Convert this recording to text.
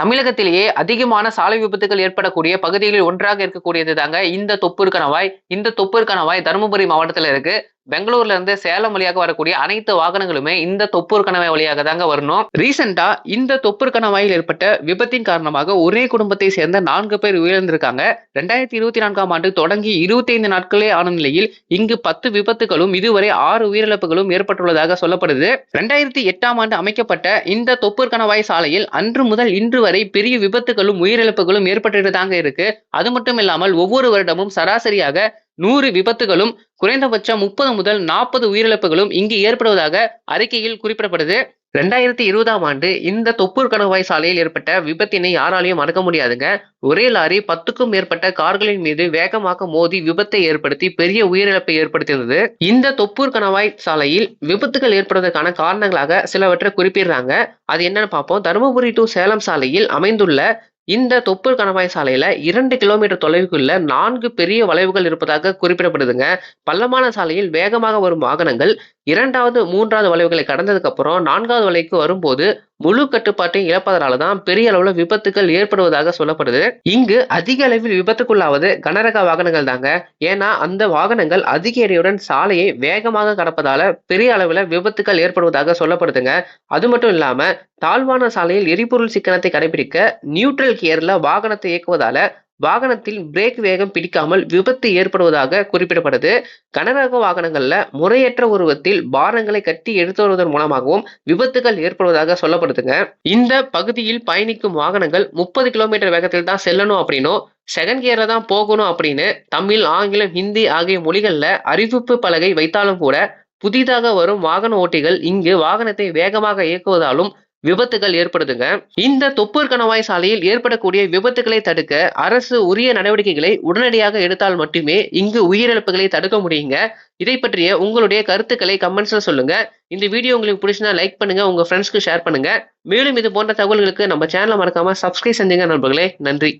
தமிழகத்திலேயே அதிகமான சாலை விபத்துகள் ஏற்படக்கூடிய பகுதிகளில் ஒன்றாக இருக்கக்கூடியது தாங்க இந்த தொப்பூர் கணவாய். இந்த தொப்பூர் கணவாய் தருமபுரி மாவட்டத்தில் இருக்கு. பெங்களூர்ல இருந்து சேலம் வழியாக வரக்கூடிய அனைத்து வாகனங்களுமே இந்த தொப்பூர் கணவாய் வழியாக தாங்க வரணும். ரீசெண்டா இந்த தொப்பூர் கணவாயில் ஏற்பட்ட விபத்தின் காரணமாக ஒரே குடும்பத்தை சேர்ந்த நான்கு பேர் உயிரிழந்திருக்காங்க. ரெண்டாயிரத்தி இருபத்தி நான்காம் ஆண்டு தொடங்கி இருபத்தி ஐந்து நாட்களே ஆன நிலையில் இங்கு பத்து விபத்துகளும் இதுவரை ஆறு உயிரிழப்புகளும் ஏற்பட்டுள்ளதாக சொல்லப்படுது. ரெண்டாயிரத்தி எட்டாம் ஆண்டு அமைக்கப்பட்ட இந்த தொப்பூர் கணவாய் சாலையில் அன்று முதல் இன்று வரை பெரிய விபத்துகளும் உயிரிழப்புகளும் ஏற்பட்டு தாங்க இருக்கு. அது மட்டும் இல்லாமல் ஒவ்வொரு வருடமும் சராசரியாக நூறு விபத்துகளும் குறைந்தபட்சம் முப்பது முதல் நாற்பது உயிரிழப்புகளும் இங்கு ஏற்படுவதாக அறிக்கையில் குறிப்பிடப்படுது. ரெண்டாயிரத்தி இருபதாம் ஆண்டு இந்த தொப்பூர் கணவாய் சாலையில் ஏற்பட்ட விபத்தினை யாராலையும் மறக்க முடியாதுங்க. ஒரே லாரி பத்துக்கும் மேற்பட்ட கார்களின் மீது வேகமாக மோதி விபத்தை ஏற்படுத்தி பெரிய உயிரிழப்பை ஏற்படுத்தியிருந்தது. இந்த தொப்பூர் கணவாய் சாலையில் விபத்துகள் ஏற்படுவதற்கான காரணங்களாக சிலவற்றை குறிப்பிடுறாங்க. அது என்னன்னு பார்ப்போம். தருமபுரி டு சேலம் சாலையில் அமைந்துள்ள இந்த தொப்பூர் கணவாய் சாலையில இரண்டு கிலோமீட்டர் தொலைவுக்குள்ள நான்கு பெரிய வளைவுகள் இருப்பதாக குறிப்பிடப்படுதுங்க. பள்ளமான சாலையில் வேகமாக வரும் வாகனங்கள் இரண்டாவது மூன்றாவது வளைவுகளை கடந்ததுக்கு அப்புறம் நான்காவது வளைவுக்கு வரும்போது முழு கட்டுப்பாட்டை இழப்பதனால தான் பெரிய அளவுல விபத்துகள் ஏற்படுவதாக சொல்லப்படுது. இங்கு அதிக அளவில் விபத்துக்குள்ளாவது கனரக வாகனங்கள் தாங்க. ஏன்னா அந்த வாகனங்கள் அதிக எடையுடன் சாலையை வேகமாக கடப்பதால பெரிய அளவுல விபத்துகள் ஏற்படுவதாக சொல்லப்படுதுங்க. அது மட்டும் இல்லாம தாழ்வான சாலையில் எரிபொருள் சிக்கனத்தை கடைபிடிக்க நியூட்ரல் கியர்ல வாகனத்தை இயக்குவதால வாகனத்தில் பிரேக் வேகம் பிடிக்காமல் விபத்து ஏற்படுவதாக குறிப்பிடப்படுது. கனரக வாகனங்கள்ல முறையற்ற உருவத்தில் பாரங்களை கட்டி எடுத்து வருவதன் மூலமாகவும் விபத்துகள் ஏற்படுவதாக சொல்லப்படுதுங்க. இந்த பகுதியில் பயணிக்கும் வாகனங்கள் முப்பது கிலோமீட்டர் வேகத்தில் தான் செல்லணும் அப்படின்னும் செகண்ட் கியர்ல தான் போகணும் அப்படின்னு தமிழ் ஆங்கிலம் ஹிந்தி ஆகிய மொழிகள்ல அறிவிப்பு பலகை வைத்தாலும் கூட புதிதாக வரும் வாகன ஓட்டிகள் இங்கு வாகனத்தை வேகமாக இயக்குவதாலும் விபத்துகள் ஏற்படுதுங்க. இந்த தொப்பூர் கணவாய் சாலையில் ஏற்படக்கூடிய விபத்துகளை தடுக்க அரசு உரிய நடவடிக்கைகளை உடனடியாக எடுத்தால் மட்டுமே இங்கு உயிரிழப்புகளை தடுக்க முடியுங்க. இதை பற்றிய உங்களுடைய கருத்துக்களை கமெண்ட்ஸ்ல சொல்லுங்க. இந்த வீடியோ உங்களுக்கு பிடிச்சினா லைக் பண்ணுங்க உங்க ஃப்ரெண்ட்ஸ்க்கு ஷேர் பண்ணுங்க. மேலும் இது போன்ற தகவல்களுக்கு நம்ம சேனலை மறக்காம சப்ஸ்கிரைப் செஞ்சுங்க நண்பர்களே. நன்றி.